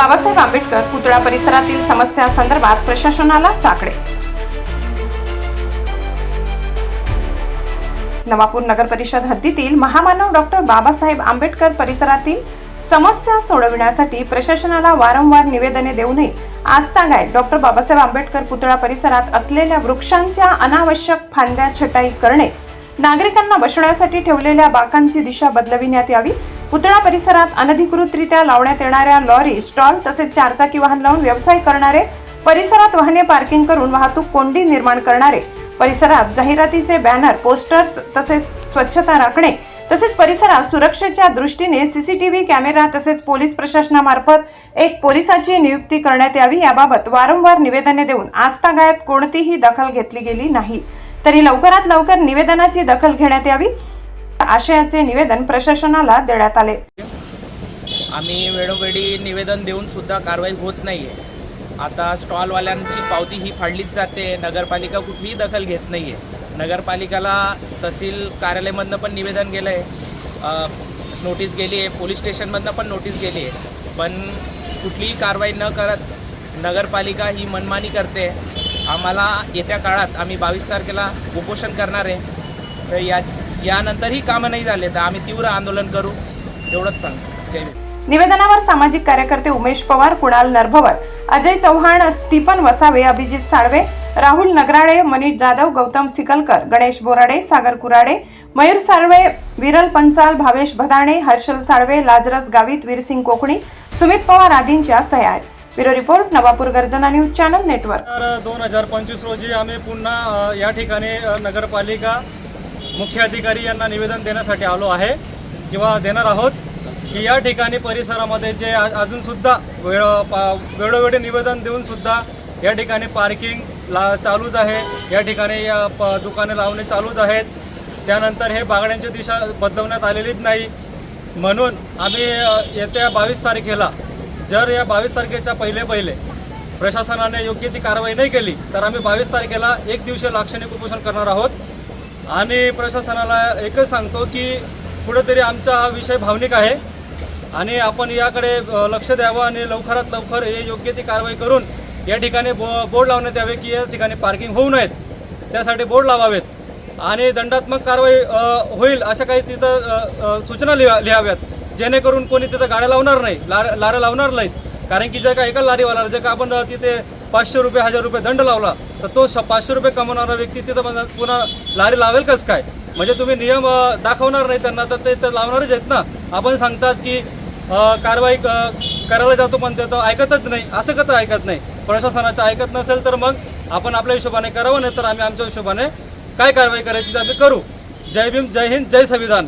बाबासाहेब आंबेडकर पुतळा परिसरातील समस्या संदर्भात प्रशासनाला साकडे. नवापूर नगर परिषद हद्दीतील महामानव डॉक्टर बाबासाहेब आंबेडकर परिसरातील समस्या सोडविण्यासाठी प्रशासनाला वारंवार निवेदने देऊनही आजतागाय डॉक्टर बाबासाहेब आंबेडकर पुतळा परिसरात असलेल्या वृक्षांच्या अनावश्यक फांद्या छटाई करणे नागरिकांना बसण्यासाठी ठेवलेल्या बाकांची दिशा बदलविण्यात यावी पुतळा परिसरात अनधिकृतरित्या लावण्यात येणाऱ्या लॉरी स्टॉल तसेच चारचाकी वाहन लावून व्यवसाय करणारे परिसरात वाहने पार्किंग करून वाहतूक कोंडी निर्माण करणारे परिसरात जाहिरातीचे बॅनर पोस्टर्स तसेच स्वच्छता राखणे तसेच परिसरात सुरक्षेच्या दृष्टीने सीसीटीव्ही कॅमेरा तसेच पोलीस प्रशासनामार्फत एक पोलिसाची नियुक्ती करण्यात यावी याबाबत वारंवार निवेदने देऊन आजतागायत कोणतीही दखल घेतली गेली नाही. तरी लवकरात लवकर निवेदनाची दखल घेण्यात यावी. आशयाचे निवेदन प्रशासनाला देण्यात आले. आम्ही वेळोवेळी निवेदन देऊन सुद्धा कारवाई होत नाही आहे आता स्टॉलवाल्यांची पावती ही फाडलीच जाते नगरपालिका कुठलीही दखल घेत नाही आहे नगरपालिकाला तहसील कार्यालयामधनं पण निवेदन गेलं आहे नोटीस गेली आहे पोलीस स्टेशनमधनं पण नोटीस गेली आहे पण कुठलीही कारवाई न करत नगरपालिका ही मनमानी करते. आम्हाला येत्या काळात आम्ही बावीस तारखेला उपोषण करणार आहे. तर या यानंतरही कामं नाही झाले. तर आम्ही तीव्र आंदोलन करू. एवढंच सांगतो. जय निवेदनावर सामाजिक कार्यकर्ते उमेश पवार कुणाल नरभवर अजय चव्हाण स्टीफन वसावे अभिजित साळवे राहुल नगराळे मनीष जाधव गौतम सिकलकर गणेश बोराडे सागर कुराडे मयूर साळवे विरल पंचाल भावेश भदाणे हर्षल साळवे लाजरस गावित वीरसिंग कोकणी सुमित पवार आदींच्या सह्या आहेत. ब्युरो रिपोर्ट नवापूर गर्जना न्यूज चॅनल नेटवर्क. दोन हजार पंचवीस रोजी आम्ही पुन्हा या ठिकाणी नगरपालिका मुख्य अधिकारी यांना निवेदन देण्यासाठी आलो आहे किंवा देणार आहोत की या ठिकाणी परिसरामध्ये जे अजूनसुद्धा वेळ वेळोवेळी निवेदन देऊनसुद्धा या ठिकाणी पार्किंग ला चालूच आहे. या ठिकाणी या प दुकाने लावणे चालूच आहेत. त्यानंतर हे बागड्यांची दिशा बदलवण्यात आलेलीच नाही. म्हणून आम्ही येत्या बावीस तारखेला जर या बावीस तारखेच्या पहिले पहिले प्रशासनाने योग्य ती कारवाई नाही केली तर आम्ही बावीस तारखेला एक दिवशी लाक्षणिक उपोषण करणार आहोत. आणि प्रशासनाला एकच सांगतो की कुठेतरी आमचा हा विषय भावनिक आहे. आणि आपण याकडे लक्ष द्यावं आणि लवकरात लवकर हे योग्य ती कारवाई करून या ठिकाणी बो बोर्ड लावण्यात यावे की या ठिकाणी पार्किंग होऊ नयेत. त्यासाठी बोर्ड लावावेत. आणि दंडात्मक कारवाई होईल अशा काही तिथं सूचना लिहा लिहाव्यात. जेणेकरून कोणी तिथं गाड्या लावणार नाही लार लारं लावणार नाहीत. कारण की जर का एका लारीवाला जर का आपण तिथे पाचशे रुपये हजार रुपये दंड लावला तर तो श पाचशे रुपये कमवणारा व्यक्ती तिथं पुन्हा लारी लावेल कसं काय? म्हणजे तुम्ही नियम दाखवणार नाही त्यांना तर ते तर लावणारच आहेत ना? आपण सांगतात की कारवाई करायला जातो पण ते तर ऐकतच नाही. असं कसं ऐकत नाही? प्रशासनाचं ऐकत नसेल तर मग आपण आपल्या हिशोबाने करावं नाही तर आम्ही आमच्या हिशोबाने काय कारवाई करायची ते आम्ही करू. जय भीम जय हिंद जय संविधान.